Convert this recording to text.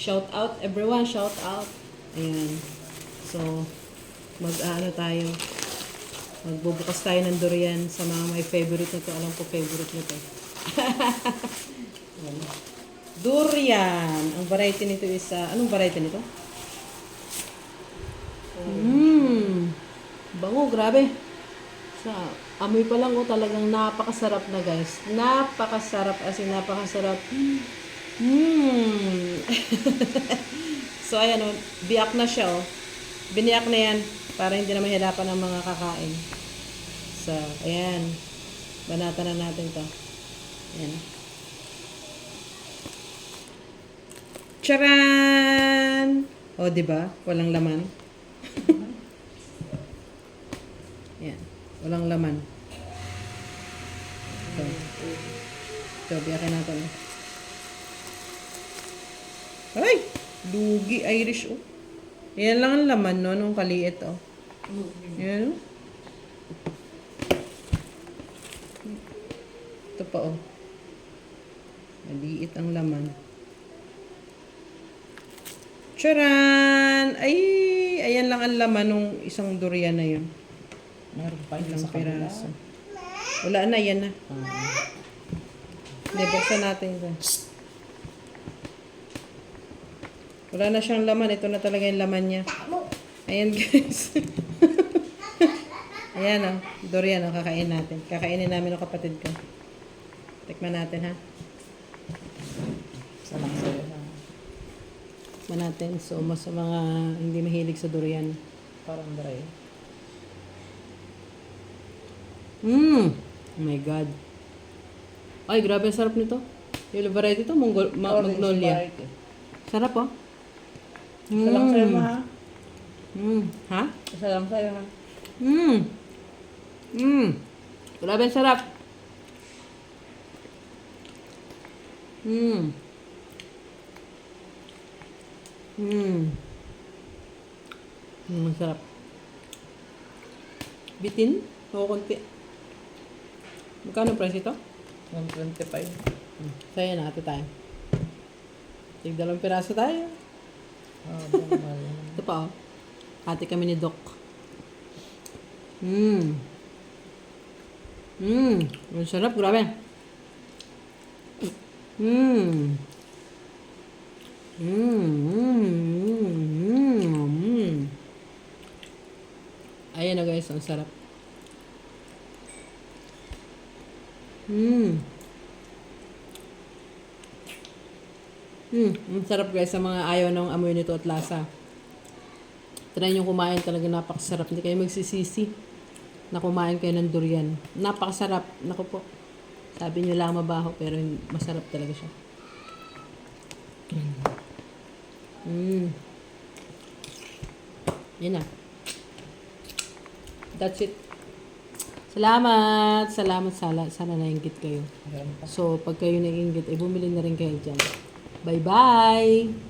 Shout out everyone, shout out. Ayan. So, mag-ano tayo. Magbubukas tayo ng durian sa mga may favorite nito. Alam ko favorite nito. Ayan. Durian. Ang variety nito is, ah, anong variety nito? Mmm. Bango, grabe. Sa amoy pa lang oh, talagang napakasarap na guys. Napakasarap as in napakasarap. Mmm. so ayan oh, biyak na siya oh. Biniyak na yan para hindi na mahirapan ang mga kakain. So, ayan. Banata na natin to. Ayan. Charan! O, di ba? Walang laman. Yan. Walang laman. Ito. Ito, biyakin natin. Ay! Lugi, Irish, oh. Yan lang ang laman, no? Nung kaliit, oh. Yan, oh. Ito pa, oh. Maliit ang laman. Charan! Ay! Ayan lang ang laman nung isang durian na yun. Meron pa yun sa piraso. Wala na, yan na. Ah, Hindi, buksan natin ito. Wala na siyang laman. Ito na talaga yung laman niya. Ayan, guys. Ayan, oh. Durian, oh. Kakain natin. Kakainin namin ng kapatid ko. Tikman natin, ha? isa lang sa'yo. Tikman natin. So, mas sa mga hindi mahilig sa durian. Parang dry. Mmm! Oh my God. Ay, grabe ang sarap nito. Yung variety ito, Mongol, ma- magnolia. Sarap, oh. Isa lang sa'yo ma ha? Mm. Ha? Isa lang sa'yo ha? Mmm. Mmm. Grabe sarap. Mmm. Mmm, ang sarap. Bitin? O konti. Magkano price ito? 125. Hmm. Sa'yo na, ate tayo. Tigdalawang piraso tayo. Bumal. Ito pa, oh. Ate kami ni Doc. Mmm. Mmm. Ang sarap, grabe. Mmm. Mmm. Mmm. Mmm. Mmm. Ayan na guys, ang sarap. Mmm. Hmm, ang sarap guys sa mga ayaw ng amoy nito at lasa. Try nyo kumain talaga napakasarap. Hindi kayo magsisisi na kumain kayo ng durian. Napakasarap. Naku po. Sabi nyo lang mabaho pero masarap talaga siya. Mm. Yan na. That's it. Salamat. Salamat. Sana, sana nainggit kayo. So, pag kayo nag-inggit, eh, bumili na rin kayo dyan. Bye-bye!